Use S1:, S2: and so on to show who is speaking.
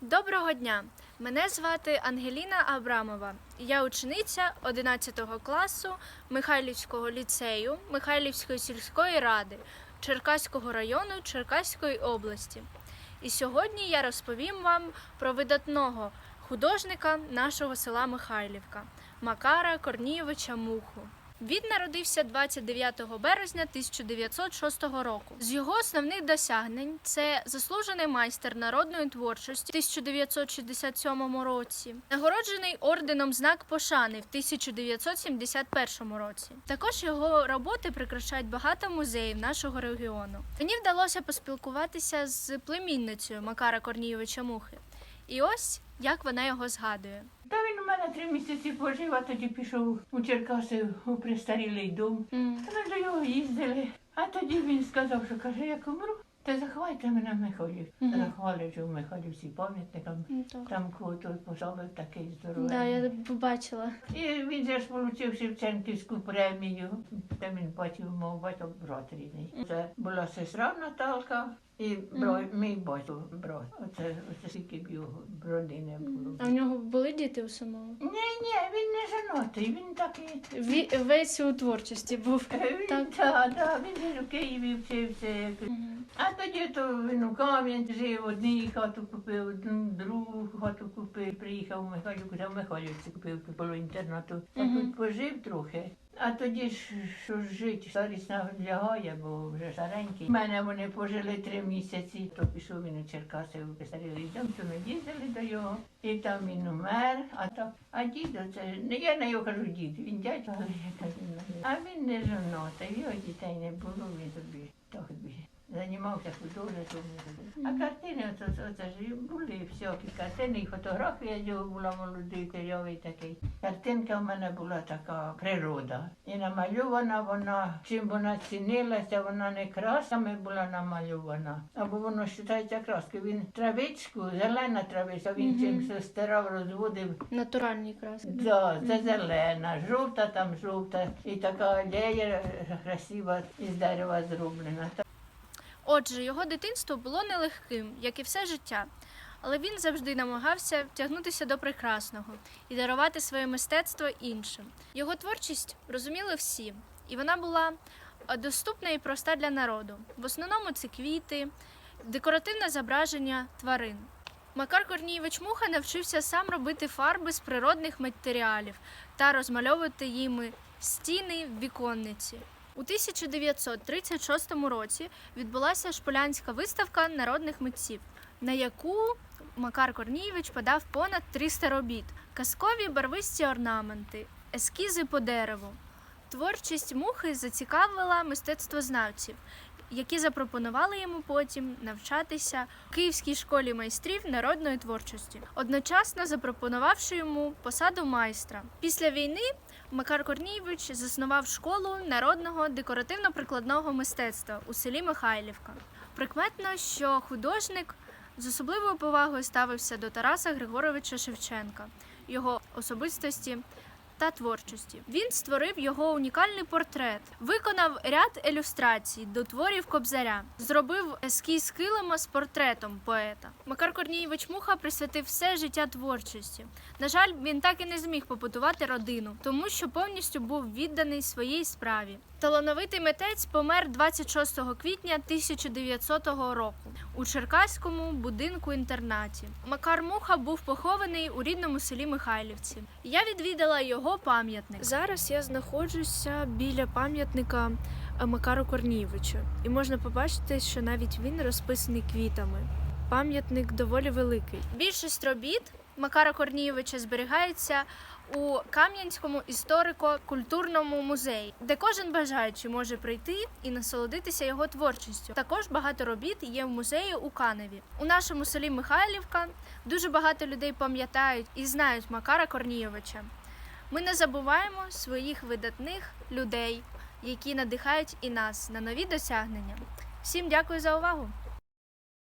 S1: Доброго дня! Мене звати Ангеліна Абрамова. Я учениця 11 класу Михайлівського ліцею Михайлівської сільської ради Черкаського району Черкаської області. І сьогодні я розповім вам про видатного художника нашого села Михайлівка Макара Корнійовича Муху. Він народився 29 березня 1906 року. З його основних досягнень це заслужений майстер народної творчості в 1967 році, нагороджений орденом знак пошани в 1971 році. Також його роботи прикрашають багато музеїв нашого регіону. Мені вдалося поспілкуватися з племінницею Макара Корнійовича Мухи. І ось як вона його згадує.
S2: У мене три місяці пожив, а тоді пішов у Черкаси у престарілий дом. Ми до його їздили. А тоді він сказав, що каже, як умру, то заховайте мене в Михайлів.
S1: Мгм.
S2: Заховали вже в Михайлівці пам'ятникам. Там кого-то поставив такий здоровий.
S1: Да, я побачила.
S2: І він же ж отримав Шевченківську премію. Та він батьків мав батько брат рідний. Це була сестра Наталка і бро, мій батько брат. Оце, оце скільки б його родини було.
S1: А в нього були діти у самого?
S2: Ні, ні, він не женатий, він такий.
S1: Ві- Весь у творчості був.
S2: Він,
S1: Так.
S2: та, та, він же в Києві вчився. А тоді то він у Кам'янці жив, одній хату купив, одну другу хату купив. Приїхав у Михайлівку, та в Михайлівці купив тут було інтернату. Та
S1: Мгм.
S2: тут пожив трохи. А тоді ж що ж жити, старість лягає, бо вже старенький. У мене вони пожили три місяці, то пішов він у Черкаси в дом, то ми їздили до його. І там він умер, а то, а дідо це не я на його кажу дід, він дядько. А він не жонотий, його дітей не було, він тобі. Займався художником. А картини, оце, оце ж були всякі картини, і фотографія його була молодий, кирьовий такий. Картинка в мене була така природа. І намальована вона, чим вона цінилася, вона не красками була намальована, або воно вважається краски. Він травичку, зелена травичка, він
S1: Мгм.
S2: чимось стирав, розводив.
S1: Натуральні краски.
S2: Да, це зелена, жовта там жовта, і така алея красива із дерева зроблена.
S1: Отже, його дитинство було нелегким, як і все життя. Але він завжди намагався втягнутися до прекрасного і дарувати своє мистецтво іншим. Його творчість розуміли всі, і вона була доступна і проста для народу. В основному це квіти, декоративне зображення тварин. Макар Корнійович Муха навчився сам робити фарби з природних матеріалів та розмальовувати їми стіни в віконниці. У 1936 році відбулася шполянська виставка народних митців, на яку Макар Корнійович подав понад 300 робіт, казкові барвисті орнаменти, ескізи по дереву. Творчість мухи зацікавила мистецтвознавців, які запропонували йому потім навчатися в Київській школі майстрів народної творчості, одночасно запропонувавши йому посаду майстра. Після війни Макар Корнійович заснував школу народного декоративно-прикладного мистецтва у селі Михайлівка. Прикметно, що художник з особливою повагою ставився до Тараса Григоровича Шевченка, його особистості та творчості. Він створив його унікальний портрет, виконав ряд ілюстрацій до творів Кобзаря, зробив ескіз килима з портретом поета. Макар Корнійович Муха присвятив все життя творчості. На жаль, він так і не зміг побудувати родину, тому що повністю був відданий своїй справі. Талановитий митець помер 26 квітня 1900 року у Черкаському будинку інтернаті. Макар Муха був похований у рідному селі Михайлівці. Я відвідала його пам'ятник. Зараз я знаходжуся біля пам'ятника е, Макару Корнійовича, і можна побачити, що навіть він розписаний квітами. Пам'ятник доволі великий. Більшість робіт Макара Корнійовича зберігається у Кам'янському історико-культурному музеї, де кожен бажаючий може прийти і насолодитися його творчістю. Також багато робіт є в музеї у Каневі. У нашому селі Михайлівка дуже багато людей пам'ятають і знають Макара Корнійовича. Ми не забуваємо своїх видатних людей, які надихають і нас на нові досягнення. Всім дякую за увагу!